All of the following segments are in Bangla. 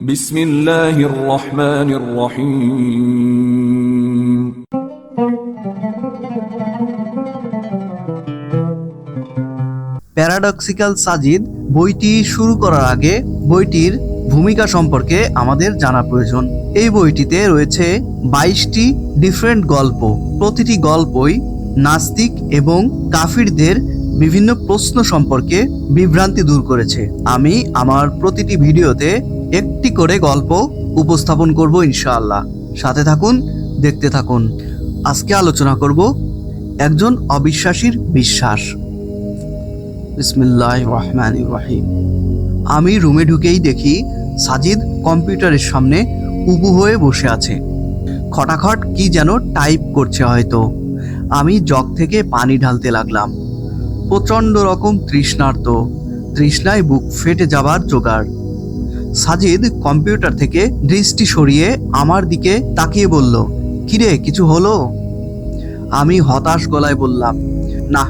বিসমিল্লাহির রহমানির রহিম। প্যারাডক্সিক্যাল সাজিদ বইটি শুরু করার আগে বইটির ভূমিকা সম্পর্কে আমাদের জানা প্রয়োজন। এই বইটিতে রয়েছে বাইশটি ডিফারেন্ট গল্প। প্রতিটি গল্পই নাস্তিক এবং কাফিরদের বিভিন্ন প্রশ্ন সম্পর্কে বিভ্রান্তি দূর করেছে। আমি আমার প্রতিটি ভিডিওতে একটি করে গল্প উপস্থাপন করব ইনশাআল্লাহ। সাথে থাকুন, দেখতে থাকুন। আজকে আলোচনা করব একজন অবিশ্বাসীর বিশ্বাস। আমি রুমে ঢুকেই দেখি সাজিদ কম্পিউটারের সামনে উবু হয়ে বসে আছে। খটাখট কি যেন টাইপ করছে হয়তো। আমি জগ থেকে পানি ঢালতে লাগলাম। প্রচণ্ড রকম তৃষ্ণার্ত। তৃষ্ণায় বুক ফেটে যাবার জোগাড়। সাজিদ কম্পিউটার থেকে দৃষ্টি সরিয়ে আমার দিকে তাকিয়ে বলল, কিরে, কিছু হলো? আমি হতাশ গলায় বললাম, না,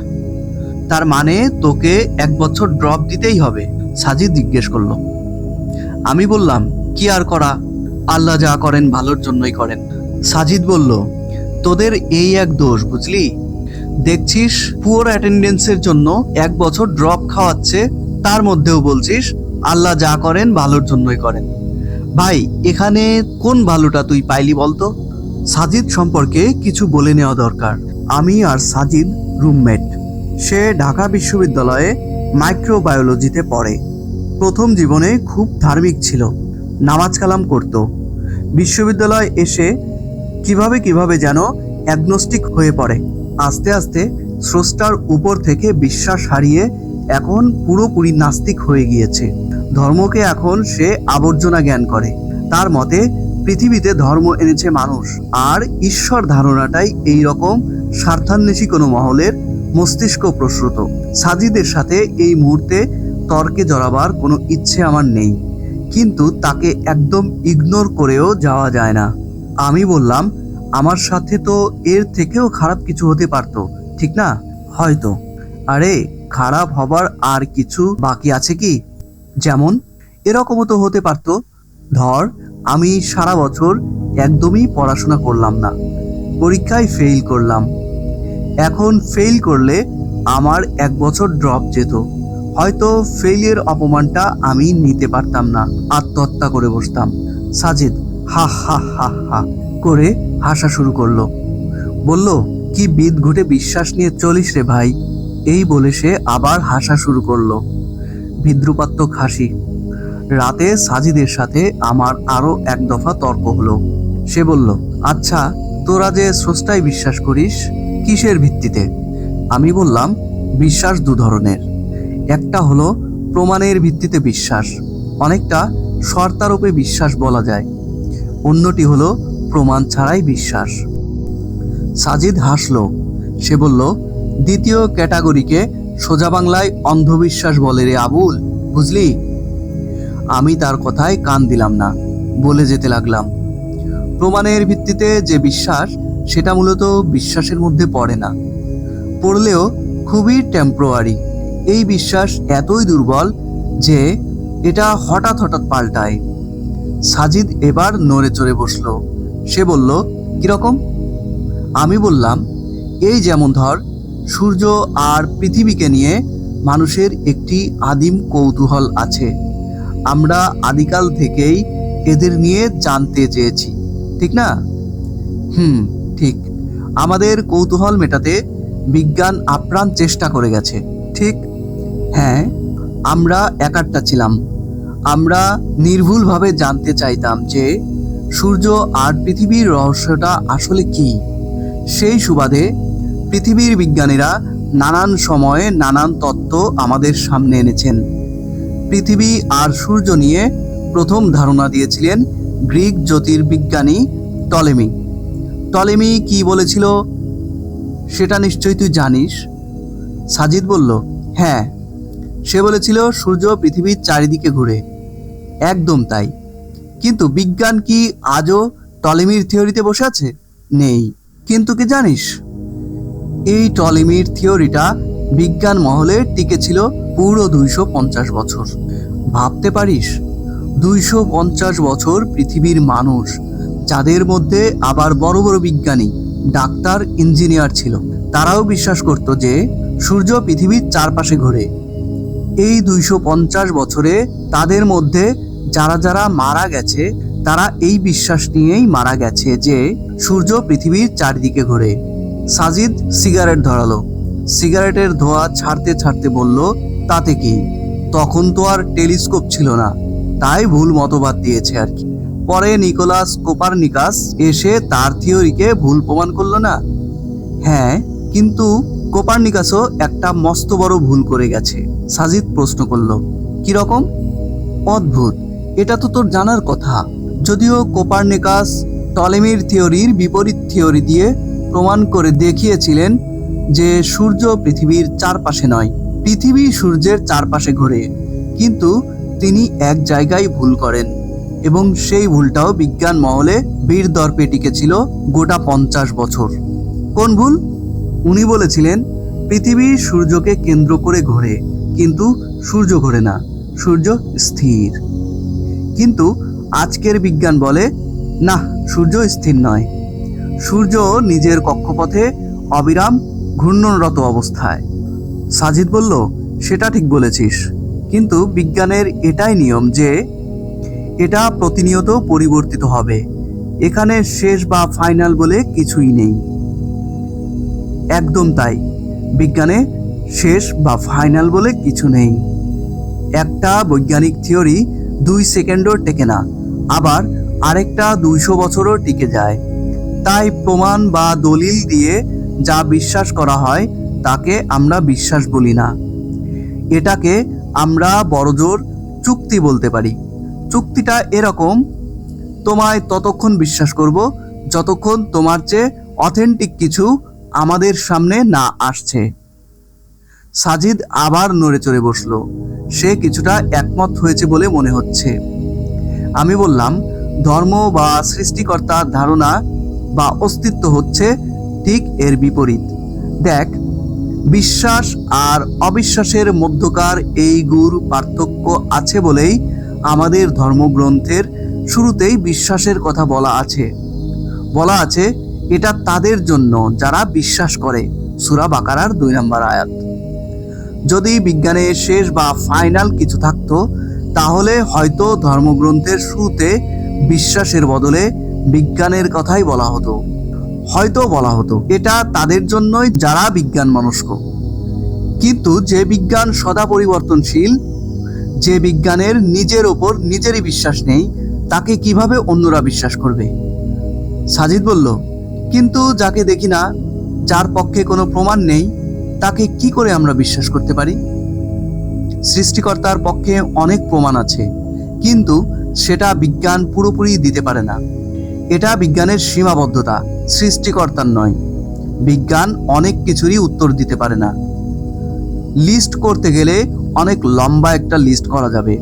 তার মানে তোকে এক বছর ড্রপ দিতেই হবে। সাজিদ জিজ্ঞেস করল। আমি বললাম, কি আর করা? আল্লাহ যা করেন ভালোর জন্যই করেন। সাজিদ বলল, তোদের এই এক দোষ, বুঝলি? দেখছিস? পুয়ার অ্যাটেন্ডেন্সের জন্য এক বছর ড্রপ খাওয়াচ্ছে, তার মধ্যেও বলছিস, আল্লাহ যা করেন ভালোর জন্যই করেন। ভাই, এখানে কোন ভালোটা তুই পাইলি বলতো? সাজিদ সম্পর্কে কিছু বলে নেওয়া দরকার। আমি আর সাজিদ রুমমেট সে ঢাকা বিশ্ববিদ্যালয়ে মাইক্রোবায়োলজিতে পড়ে। প্রথম জীবনে খুব ধার্মিক ছিল। নামাজ কালাম করত। বিশ্ববিদ্যালয়ে এসে কীভাবে কীভাবে যেন অ্যাগনস্টিক হয়ে পড়ে। আস্তে আস্তে স্রষ্টার উপর থেকে বিশ্বাস হারিয়ে এখন পুরোপুরি নাস্তিক হয়ে গিয়েছে। ধর্মকে এখন সে আবর্জনা জ্ঞান করে। তার মতে, পৃথিবীতে ধর্ম এনেছে মানুষ, আর ঈশ্বর ধারণাটাই এই রকম স্বার্থান্বেষী কোনো মহলের মস্তিষ্ক প্রসূত। সাজিদের সাথে এই মুহূর্তে তর্কে জড়াবার কোনো ইচ্ছে আমার নেই, কিন্তু তাকে একদম ইগনোর করেও যাওয়া যায় না। আমি বললাম আমার সাথে তো এর থেকেও খারাপ কিছু হতে পারতো, ঠিক না? হয়তো। আরে, খারাপ হবার আর কিছু বাকি আছে কি? যেমন, এরকমও তো হতে পারতো। ধর, আমি সারা বছর একদমই পড়াশোনা করলাম না। পরীক্ষায় ফেল করলাম। এখন ফেল করলে আমার এক বছর ড্রপ যেত। হয়তো ফেইলের অপমানটা আমি নিতে পারতাম না। আত্মহত্যা করে বসতাম। সাজিদ, হা হা হা হা। করে হাসা শুরু করল। বলল, কি বিদ ঘুটে বিশ্বাস নিয়ে চলিস রে ভাই? এই বলে সে আবার হাসা শুরু করল। বিদ্রুপাত্মক হাসি। রাতে সাজিদের সাথে আমার আরও এক দফা তর্ক হলো। সে বলল আচ্ছা তোরা যে স্রষ্টায় বিশ্বাস করিস, কিসের ভিত্তিতে? আমি বললাম, বিশ্বাস দু ধরনের। একটা হলো প্রমাণের ভিত্তিতে বিশ্বাস, অনেকটা শর্তারূপে বিশ্বাস বলা যায়। অন্যটি হলো প্রমাণ ছাড়াই বিশ্বাস। সাজিদ হাসল। সে বলল, দ্বিতীয় ক্যাটাগরিকে সোজা বাংলায় অন্ধবিশ্বাস বলে রে আবুল, বুঝলি? আমি তার কথায় কান দিলাম না, বলে যেতে লাগলাম। প্রমাণের ভিত্তিতে যে বিশ্বাস, সেটা মূলত বিশ্বাসের মধ্যে পড়ে না। পড়লেও খুবই টেম্পোরারি এই বিশ্বাস এতই দুর্বল যে এটা হঠাৎ হঠাৎ পাল্টায়। সাজিদ এবার নড়ে চড়ে বসল। সে বলল, কীরকম? আমি বললাম, এই যেমন ধর, সূর্য আর পৃথিবীকে নিয়ে মানুষের একটি আদিম কৌতূহল আছে। আমরা আদিকাল থেকেই এদের নিয়ে জানতে চেয়েছি, ঠিক না? হুম, ঠিক। আমাদের কৌতূহল মেটাতে বিজ্ঞান আপ্রাণ চেষ্টা করে গেছে, ঠিক? হ্যাঁ আমরা একারটা ছিলাম। আমরা নির্ভুলভাবে জানতে চাইতাম যে সূর্য আর পৃথিবীর রহস্যটা আসলে কি? সেই সুবাদে পৃথিবীর বিজ্ঞানীরা নানান সময়ে নানান তত্ত্ব আমাদের সামনে এনেছেন। পৃথিবী আর সূর্য নিয়ে প্রথম ধারণা দিয়েছিলেন গ্রিক জ্যোতির্বিজ্ঞানী টলেমি। টলেমি কি বলেছিল? সেটা নিশ্চয়ই তুই জানিস? সাজিদ বলল হ্যাঁ। সে বলেছিল, সূর্য পৃথিবীর চারিদিকে ঘুরে। একদম তাই। কিন্তু বিজ্ঞান কি আজও টলেমির থিওরিতে বসে আছে? নেই। কিন্তু কি জানিস? এই টলেমির থিওরিটা বিজ্ঞান মহলে টিকে ছিল পুরো দুইশো পঞ্চাশ বছর। ভাবতে পারিস? দুইশো পঞ্চাশ বছর পৃথিবীর মানুষ, যাদের মধ্যে আবার বড় বড় বিজ্ঞানী, ডাক্তার, ইঞ্জিনিয়ার ছিল, তারাও বিশ্বাস করত যে সূর্য পৃথিবীর চারপাশে ঘোরে। এই দুইশো পঞ্চাশ বছরে তাদের মধ্যে যারা যারা মারা গেছে, তারা এই বিশ্বাস নিয়েই মারা গেছে যে সূর্য পৃথিবীর চারিদিকে ঘোরে। সাজিদ সিগারেট ধরালো। সিগারেটের ধোঁয়া ছাড়তে ছাড়তে বলল, তাতে কি? তখন তো আর টেলিস্কোপ ছিল না। তাই ভুল মতবাদ দিয়েছে আর কি। পরে নিকোলাস কোপারনিকাস এসে তার থিওরিকে ভুল প্রমাণ করল না? হ্যাঁ কিন্তু কোপারনিকাসও একটা মস্ত বড় ভুল করে গেছে। সাজিদ প্রশ্ন করল কি রকম অদ্ভুত। এটা তো তোর জানার কথা। যদিও কোপারনিকাস টলেমির থিওরির বিপরীত থিওরি দিয়ে প্রমাণ করে দেখিয়েছিলেন যে সূর্য পৃথিবীর চারপাশে নয়, পৃথিবী সূর্যের চারপাশে ঘোরে। কিন্তু তিনি এক জায়গায় ভুল করেন এবং সেই ভুলটাও বিজ্ঞান মহলে বীর দর্পে টিকেছিল গোটা পঞ্চাশ বছর। কোন ভুল? উনি বলেছিলেন, পৃথিবী সূর্যকে কেন্দ্র করে ঘোরে, কিন্তু সূর্য ঘোরে না, সূর্য স্থির। কিন্তু আজকের বিজ্ঞান বলে, না, সূর্য স্থির নয়। সূর্য নিজের কক্ষপথে অবিরাম ঘূর্ণনরত অবস্থায়। সাজিদ বলল, সেটা ঠিক বলেছিস, কিন্তু বিজ্ঞানের এটাই নিয়ম যে, এটা প্রতিনিয়ত পরিবর্তিত হবে। এখানে শেষ বা ফাইনাল বলে কিছুই নেই। একদম তাই। বিজ্ঞানে শেষ বা ফাইনাল বলে কিছু নেই। একটা বৈজ্ঞানিক থিওরি দুই সেকেন্ডও টেকে না। আবার আরেকটা দুইশো বছরও টিকে যায়। তাই প্রমাণ বা দলিল দিয়ে যা বিশ্বাস করা হয়, তাকে আমরা বিশ্বাস বলি না। এটাকে আমরা বড়জোর চুক্তি বলতে পারি। চুক্তিটা এরকম, তোমায় ততক্ষণ বিশ্বাস করব, যতক্ষণ তোমার চেয়ে অথেন্টিক কিছু আমাদের সামনে না আসছে। সাজিদ আবার নড়ে চড়ে বসল। সে কিছুটা একমত হয়েছে বলে মনে হচ্ছে। আমি বললাম, ধর্ম বা সৃষ্টিকর্তার ধারণা বা অস্তিত্ব হচ্ছে ঠিক এর বিপরীত। দেখ, বিশ্বাস আর অবিশ্বাসের মধ্যকার এই গুর পার্থক্য আছে বলেই আমাদের ধর্মগ্রন্থের শুরুতেই বিশ্বাসের কথা বলা আছে। বলা আছে, এটা তাদের জন্য যারা বিশ্বাস করে। সুরা বাকারার দুই নম্বর আয়াত। যদি বিজ্ঞানে শেষ বা ফাইনাল কিছু থাকতো, তাহলে হয়তো ধর্মগ্রন্থের শুরুতে বিশ্বাসের বদলে বিজ্ঞানের কথাই বলা হতো। হয়তো বলা হতো, এটা তাদের জন্যই যারা বিজ্ঞান মনস্ক। কিন্তু যে বিজ্ঞান সদা পরিবর্তনশীল, যে বিজ্ঞানের নিজের ওপর নিজেরই বিশ্বাস নেই, তাকে কীভাবে অন্যরা বিশ্বাস করবে? সাজিদ বলল, কিন্তু যাকে দেখি না, যার পক্ষে কোনো প্রমাণ নেই তাকে কি করে আমরা বিশ্বাস করতে পারি? সৃষ্টিকর্তার পক্ষে অনেক প্রমাণ আছে, কিন্তু সেটা বিজ্ঞান পুরোপুরি দিতে পারে না। এটা বিজ্ঞানের সীমাবদ্ধতা, সৃষ্টিকর্তার নয়। বিজ্ঞান অনেক কিছুরই উত্তর দিতে পারে না। লিস্ট করতে গেলে অনেক লম্বা একটা লিস্ট করা যাবে।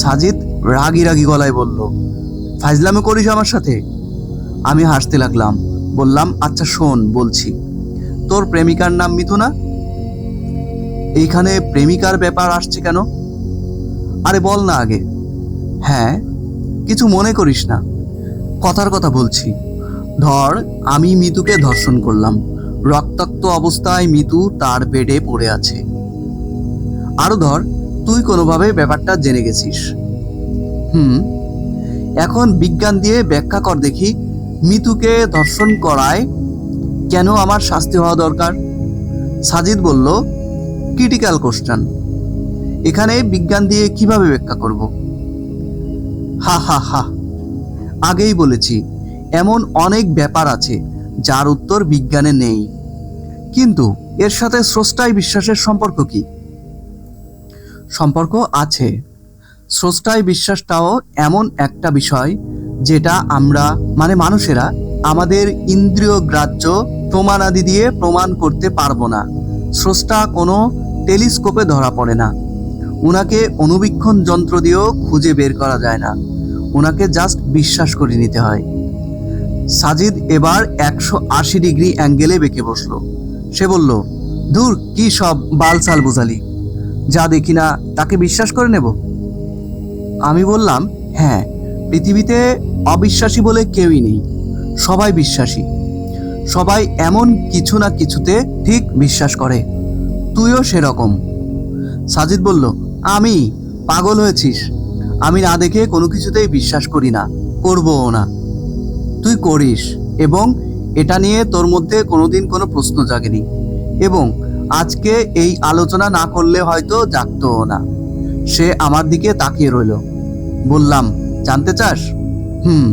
সাজিদ রাগি রাগি গলায় বলল ফাইজলামে করিস আমার সাথে? আমি হাসতে লাগলাম, বললাম আচ্ছা শোন, বলছি। তোর প্রেমিকার নাম মিথুনা? এইখানে প্রেমিকার ব্যাপার আসছে কেন? আরে বল না আগে। হ্যাঁ কিছু মনে করিস না। কথার কথা বলছি। ধর, আমি মিতুকে ধর্ষণ করলাম। রক্তাক্ত অবস্থায় মিতু তার বেডে পড়ে আছে। আরও ধর, তুই কোনোভাবে ব্যাপারটা জেনে গেছিস। হুম, এখন বিজ্ঞান দিয়ে ব্যাখ্যা কর দেখি, মিতুকে ধর্ষণ করায় কেন আমার শাস্তি হওয়া দরকার? সাজিদ বলল ক্রিটিক্যাল কোশ্চেন এখানে বিজ্ঞান দিয়ে কীভাবে ব্যাখ্যা করব? হা হা হা। আগেই বলেছি, এমন অনেক ব্যাপার আছে যার উত্তর বিজ্ঞানে নেই। কিন্তু এর সাথে স্রষ্টায় বিশ্বাসের সম্পর্ক কি? সম্পর্ক আছে। স্রষ্টায় বিশ্বাসটাও এমন একটা বিষয় যেটা আমরা মানে মানুষেরা, আমাদের ইন্দ্রিয় গ্রাহ্য প্রমাণাদি দিয়ে প্রমাণ করতে পারব না। স্রষ্টা কোনো টেলিস্কোপে ধরা পড়ে না। ওনাকে অনুবীক্ষণ যন্ত্র দিয়েও খুঁজে বের করা যায় না। ওনাকে জাস্ট বিশ্বাস করে নিতে হয়। সাজিদ এবার একশো আশি ডিগ্রি অ্যাঙ্গেলে বেঁকে বসল। সে বলল, দূর, কি সব বালসাল বুঝালি। যা দেখি না, তাকে বিশ্বাস করে নেব? আমি বললাম হ্যাঁ পৃথিবীতে অবিশ্বাসী বলে কেউই নেই। সবাই বিশ্বাসী। সবাই এমন কিছু না কিছুতে ঠিক বিশ্বাস করে। তুইও সেরকম। সাজিদ বলল, আমি পাগল হয়েছিস। আমি না দেখে কোনো কিছুতেই বিশ্বাস করি না, করবও না। তুই করিস এবং এটা নিয়ে তোর মধ্যে কোনোদিন কোনো প্রশ্ন জাগেনি এবং আজকে এই আলোচনা না করলে হয়তো জাগতও না। সে আমার দিকে তাকিয়ে রইল। বললাম, জানতে চাস? হুম,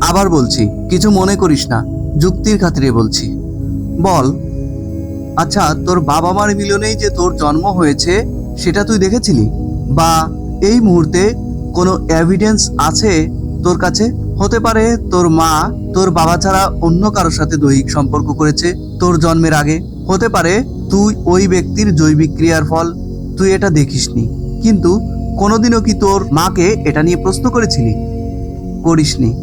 আবার বলছি, কিছু মনে করিস না, যুক্তির খাতিরে বলছি। বল আচ্ছা তোর বাবা মার মিলনেই যে তোর জন্ম হয়েছে, সেটা তুই দেখেছিলি? বা এই মুহূর্তে কোনো এভিডেন্স আছে তোর কাছে? হতে পারে তোর মা তোর বাবা ছাড়া অন্য কারোর সাথে দৈহিক সম্পর্ক করেছে তোর জন্মের আগে। হতে পারে তুই ওই ব্যক্তির জৈবিক ক্রিয়ার ফল, তুই এটা দেখিসনি। কিন্তু কোনোদিনও কি তোর মাকে এটা নিয়ে প্রশ্ন করেছিলি? করিসনি।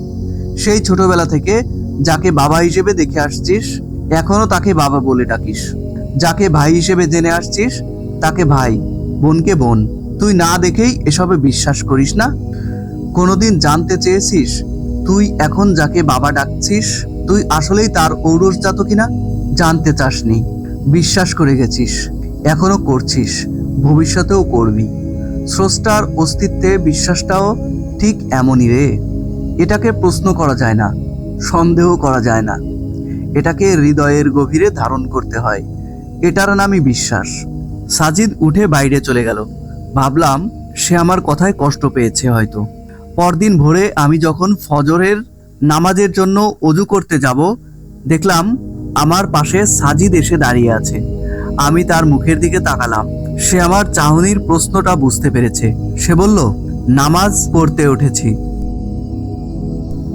সেই ছোটবেলা থেকে যাকে বাবা হিসেবে দেখে আসছিস এখনও তাকে বাবা বলে ডাকিস। যাকে ভাই হিসেবে জেনে আসছিস, তাকে ভাই, বোনকে বোন। তুই না দেখেই এসবে বিশ্বাস করিস না? কোনোদিন জানতে চেয়েছিস তুই এখন যাকে বাবা ডাকছিস? তুই আসলেই তার ঔরসজাত কিনা জানতে চাসনি। বিশ্বাস করে গেছিস। এখনও করছিস। ভবিষ্যতেও করবি। স্রষ্টার অস্তিত্বে বিশ্বাসটাও ঠিক এমনই রে। এটাকে প্রশ্ন করা যায় না। সন্দেহ করা যায় না। এটাকে হৃদয়ের গভীরে ধারণ করতে হয়। এটার নামই বিশ্বাস। সাজিদ উঠে বাইরে চলে গেল। ভাবলাম, সে আমার কথায় কষ্ট পেয়েছে হয়তো। পরদিন ভোরে আমি যখন ফজরের নামাজের জন্য অজু করতে যাব, দেখলাম আমার পাশে সাজিদ এসে দাঁড়িয়ে আছে। আমি তার মুখের দিকে তাকালাম। সে আমার চাহনির প্রশ্নটা বুঝতে পেরেছে। সে বলল, নামাজ পড়তে উঠেছি।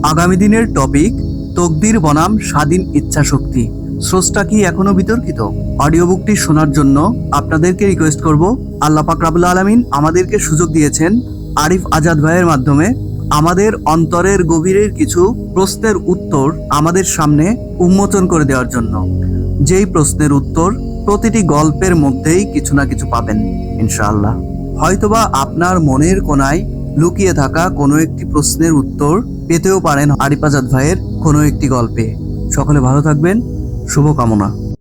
আগামী দিনের টপিক তকদির বনাম স্বাধীন ইচ্ছা শক্তি স্রষ্টা কি এখনও বিতর্কিত? অডিও বুকটি শোনার জন্য আপনাদেরকে রিকোয়েস্ট করব, আল্লাহ পাক রাবুল আলমিন আমাদেরকে সুযোগ দিয়েছেন আরিফ আজাদ ভাইয়ের মাধ্যমে আমাদের অন্তরের গভীরের কিছু প্রশ্নের উত্তর আমাদের সামনে উন্মোচন করে দেওয়ার জন্য। যেই প্রশ্নের উত্তর প্রতিটি গল্পের মধ্যেই কিছু না কিছু পাবেন, ইনশাআল্লাহ। হয়তোবা আপনার মনের কোনায় লুকিয়ে থাকা কোনো একটি প্রশ্নের উত্তর পেতেও পারেন আরিফ আজাদ ভাইয়ের কোনো একটি গল্পে। সকলে ভালো থাকবেন শুভকামনা।